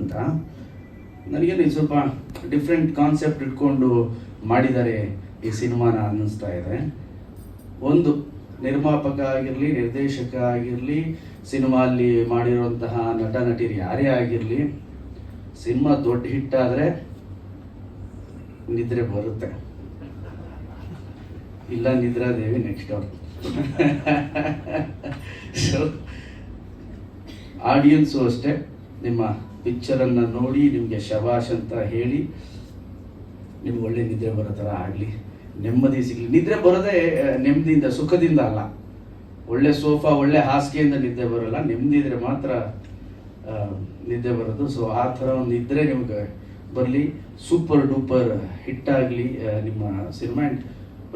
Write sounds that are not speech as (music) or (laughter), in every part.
ಅಂತ. ನನಗೇನು ಸ್ವಲ್ಪ ಡಿಫ್ರೆಂಟ್ ಕಾನ್ಸೆಪ್ಟ್ ಇಟ್ಕೊಂಡು ಮಾಡಿದ್ದಾರೆ ಈ ಸಿನಿಮಾನ ಅನ್ನಿಸ್ತಾ ಇದೆ. ಒಂದು, ನಿರ್ಮಾಪಕ ಆಗಿರಲಿ, ನಿರ್ದೇಶಕ ಆಗಿರಲಿ, ಸಿನಿಮಾಲ್ಲಿ ಮಾಡಿರುವಂತಹ ನಟ ನಟಿ ಯಾರೇ ಆಗಿರಲಿ, ಸಿನಿಮಾ ದೊಡ್ಡ ಹಿಟ್ಟಾದರೆ ನಿದ್ರೆ ಬರುತ್ತೆ. ಇಲ್ಲ ನಿದ್ರಾದೇವಿ ನೆಕ್ಸ್ಟ್ ಅವ್ರು ಸೊ ಆಡಿಯನ್ಸು ಅಷ್ಟೇ, ನಿಮ್ಮ ಪಿಕ್ಚರನ್ನು ನೋಡಿ ನಿಮಗೆ ಶಬಾಷ್ ಅಂತ ಹೇಳಿ, ನಿಮ್ಗೆ ಒಳ್ಳೆ ನಿದ್ರೆ ಬರೋ ಥರ ಆಗಲಿ, ನೆಮ್ಮದಿ ಸಿಗಲಿ. ನಿದ್ರೆ ಬರೋದೇ ನೆಮ್ಮದಿಯಿಂದ, ಸುಖದಿಂದ ಅಲ್ಲ. ಒಳ್ಳೆ ಸೋಫಾ, ಒಳ್ಳೆ ಹಾಸಿಗೆಯಿಂದ ನಿದ್ದೆ ಬರೋಲ್ಲ. ನೆಮ್ಮದಿ ಇದ್ರೆ ಮಾತ್ರ ನಿದ್ದೆ ಬರೋದು. ಸೊ ಆ ಥರ ಒಂದು ಇದ್ದರೆ ನಿಮ್ಗೆ ಬರಲಿ. ಸೂಪರ್ ಡೂಪರ್ ಹಿಟ್ ಆಗಲಿ ನಿಮ್ಮ cinema. And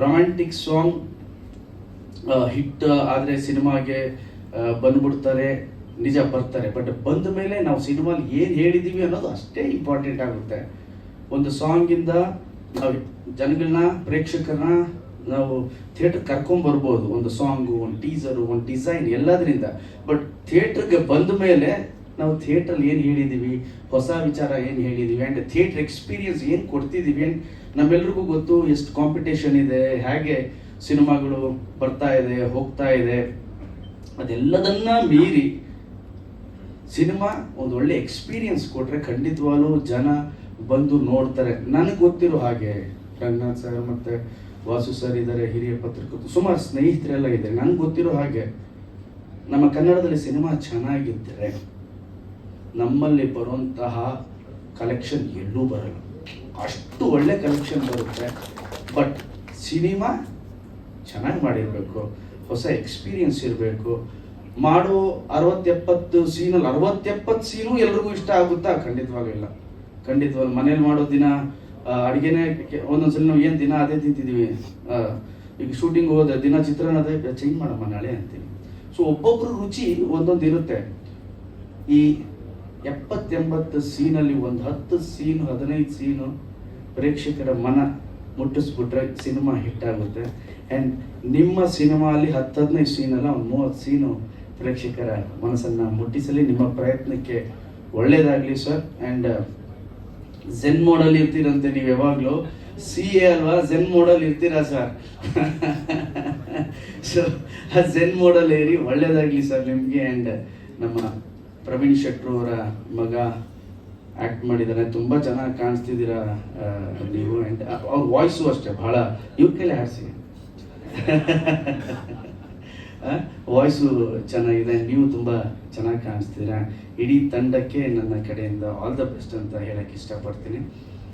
romantic song hit ಆದರೆ ಸಿನಿಮಾಗೆ ಬಂದ್ಬಿಡ್ತಾರೆ. ನಿಜ ಬರ್ತಾರೆ. ಬಟ್ ಬಂದ ಮೇಲೆ ನಾವು ಸಿನಿಮಾಲಿ ಏನು ಹೇಳಿದ್ದೀವಿ ಅನ್ನೋದು ಅಷ್ಟೇ ಇಂಪಾರ್ಟೆಂಟ್ ಆಗುತ್ತೆ. ಒಂದು ಸಾಂಗಿಂದ ನಾವು ಜನಗಳನ್ನ ಪ್ರೇಕ್ಷಕರನ್ನ ನಾವು ಥಿಯೇಟರ್ ಕರ್ಕೊಂಬರ್ಬೋದು ಒಂದು ಸಾಂಗು ಒಂದು ಟೀಸರು ಒಂದು ಡಿಸೈನ್ ಎಲ್ಲದರಿಂದ. ಬಟ್ ಥಿಯೇಟ್ರಿಗೆ ಬಂದ ಮೇಲೆ ನಾವು ಥಿಯೇಟ್ರಲ್ಲಿ ಏನು ಹೇಳಿದ್ದೀವಿ ಹೊಸ ವಿಚಾರ ಏನು ಹೇಳಿದ್ದೀವಿ ಆ್ಯಂಡ್ ಥಿಯೇಟ್ರ್ ಎಕ್ಸ್ಪೀರಿಯನ್ಸ್ ಏನು ಕೊಡ್ತಿದ್ದೀವಿ ಆ್ಯಂಡ್ ನಮ್ಮೆಲ್ರಿಗೂ ಗೊತ್ತು ಎಷ್ಟು ಕಾಂಪಿಟೇಷನ್ ಇದೆ, ಹೇಗೆ ಸಿನಿಮಾಗಳು ಬರ್ತಾ ಇದೆ, ಹೋಗ್ತಾ ಇದೆ. ಅದೆಲ್ಲದನ್ನ ಮೀರಿ ಸಿನಿಮಾ ಒಂದು ಒಳ್ಳೆ ಎಕ್ಸ್ಪೀರಿಯನ್ಸ್ ಕೊಟ್ಟರೆ ಖಂಡಿತವಾಗ್ಲೂ ಜನ ಬಂದು ನೋಡ್ತಾರೆ. ನನಗೆ ಗೊತ್ತಿರೋ ಹಾಗೆ ರಂಗನಾಥ್ ಸರ್ ಮತ್ತೆ ವಾಸು ಸರ್ ಇದ್ದಾರೆ ಹಿರಿಯ ಪತ್ರಕರ್ತರು ಸುಮಾರು ಸ್ನೇಹಿತರೆಲ್ಲ ಇದ್ದಾರೆ. ನನಗೆ ಗೊತ್ತಿರೋ ಹಾಗೆ ನಮ್ಮ ಕನ್ನಡದಲ್ಲಿ ಸಿನಿಮಾ ಚೆನ್ನಾಗಿದ್ದರೆ ನಮ್ಮಲ್ಲಿ ಬರುವಂತಹ ಕಲೆಕ್ಷನ್ ಎಲ್ಲೂ ಬರಲ್ಲ. ಅಷ್ಟು ಒಳ್ಳೆ ಕಲೆಕ್ಷನ್ ಬರುತ್ತೆ. ಬಟ್ ಸಿನಿಮಾ ಚೆನ್ನಾಗಿ ಮಾಡಿರಬೇಕು. ಹೊಸ ಎಕ್ಸ್ಪೀರಿಯನ್ಸ್ ಇರಬೇಕು. ಮಾಡೋ ಅರವತ್ತೆಪ್ಪತ್ತು ಸೀನಲ್ಲಿ, ಅರವತ್ತೆಪ್ಪತ್ತು ಸೀನು ಎಲ್ರಿಗೂ ಇಷ್ಟ ಆಗುತ್ತಾ? ಖಂಡಿತವಾಗಿಲ್ಲ ಇಲ್ಲ ಖಂಡಿತವಾಗ್ಲೂ. ಮನೇಲಿ ಮಾಡೋ ದಿನ ಅಡುಗೆನೇ ಒಂದೊಂದ್ಸಲ ನಾವು ಏನು ದಿನ ಅದೇ ತಿಂತಿದ್ದೀವಿ ಈಗ ಶೂಟಿಂಗ್ ಹೋದ್ರೆ ದಿನ ಚಿತ್ರಾನ್ನ ಅದೇ ಚೇಂಜ್ ಮಾಡಮ್ಮ ನಾಳೆ ಅಂತೀವಿ. ಸೊ ಒಬ್ಬೊಬ್ರು ರುಚಿ ಒಂದೊಂದು ಇರುತ್ತೆ. ಈ ಎಪ್ಪತ್ತೆಂಬತ್ತು ಸೀನಲ್ಲಿ ಒಂದು ಹತ್ತು ಸೀನು, ಹದಿನೈದು ಸೀನು ಪ್ರೇಕ್ಷಕರ ಮನ ಮುಟ್ಟಿಸ್ಬಿಟ್ರೆ ಸಿನಿಮಾ ಹಿಟ್ ಆಗುತ್ತೆ. ಆ್ಯಂಡ್ ನಿಮ್ಮ ಸಿನಿಮಾಲಿ ಹತ್ತು, ಹದಿನೈದು ಸೀನಲ್ಲ, ಒಂದು ಮೂವತ್ತು ಸೀನು ಪ್ರೇಕ್ಷಕರ ಮನಸ್ಸನ್ನು ಮುಟ್ಟಿಸಲಿ, ನಿಮ್ಮ ಪ್ರಯತ್ನಕ್ಕೆ ಒಳ್ಳೆಯದಾಗಲಿ ಸರ್. ಆ್ಯಂಡ್ ಝೆನ್ ಮೋಡಲ್ ಇರ್ತೀರಂತೆ ನೀವು ಯಾವಾಗಲೂ. ಸಿ ಎ ಅಲ್ವಾ? ಝೆನ್ ಮೋಡಲ್ ಇರ್ತೀರಾ ಸರ್? (laughs) ಸೊ ಆ ಝೆನ್ ಮೋಡಲ್ ಏರಿ ಒಳ್ಳೆಯದಾಗಲಿ ಸರ್ ನಿಮಗೆ. ಆ್ಯಂಡ್ ನಮ್ಮ ಪ್ರವೀಣ್ ಶೆಟ್ರು ಅವರ ಮಗ ಆ್ಯಕ್ಟ್ ಮಾಡಿದ್ದಾರೆ ತುಂಬ ಚೆನ್ನಾಗಿ ಕಾಣಿಸ್ತಿದ್ದೀರಾ ನೀವು. ಆ್ಯಂಡ್ ಅವ್ರ ವಾಯ್ಸು ಅಷ್ಟೇ, ಬಹಳ. ಇವ್ರ ಕೈಲಿ (laughs) ವಾಯ್ಸು ಚೆನ್ನಾಗಿದೆ. ನೀವು ತುಂಬ ಚೆನ್ನಾಗಿ ಕಾಣಿಸ್ತೀರಾ? ಇಡೀ ತಂಡಕ್ಕೆ ನನ್ನ ಕಡೆಯಿಂದ ಆಲ್ ದ ಬೆಸ್ಟ್ ಅಂತ ಹೇಳಕ್ಕೆ ಇಷ್ಟಪಡ್ತೀನಿ.